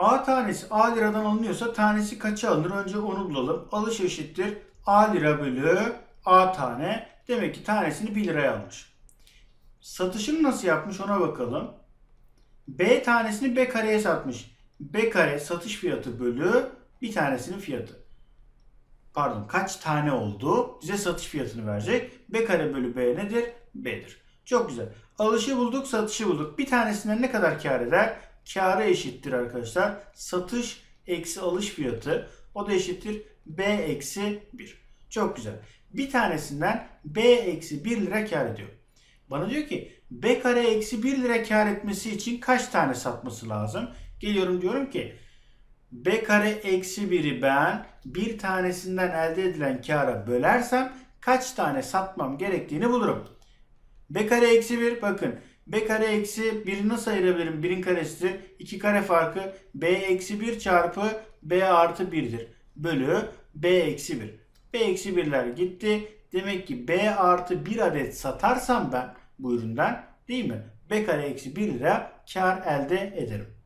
A tanesi A liradan alınıyorsa tanesi kaça alınır? Önce onu bulalım. Alış eşittir A lira bölü A tane. Demek ki tanesini 1 liraya almış. Satışını nasıl yapmış ona bakalım. B tanesini B kareye satmış. B kare satış fiyatı bölü bir tanesinin fiyatı. Pardon kaç tane oldu? Bize satış fiyatını verecek. B kare bölü B nedir? B'dir. Çok güzel. Alışı bulduk, satışı bulduk. Bir tanesinden ne kadar kar eder? Karı eşittir arkadaşlar. Satış eksi alış fiyatı. O da eşittir B eksi 1. Çok güzel. Bir tanesinden B eksi 1 lira kar ediyor. Bana diyor ki B kare eksi 1 lira kar etmesi için kaç tane satması lazım? Geliyorum diyorum ki B kare eksi 1'i ben bir tanesinden elde edilen kâra bölersem kaç tane satmam gerektiğini bulurum. B kare eksi 1 bakın. B kare eksi 1'i nasıl ayırabilirim? 1'in karesi 2 kare farkı B eksi 1 çarpı B artı 1'dir. Bölü B eksi 1. B eksi 1'ler gitti. Demek ki B artı 1 adet satarsam ben bu üründen değil mi? B kare eksi 1 lira kar elde ederim.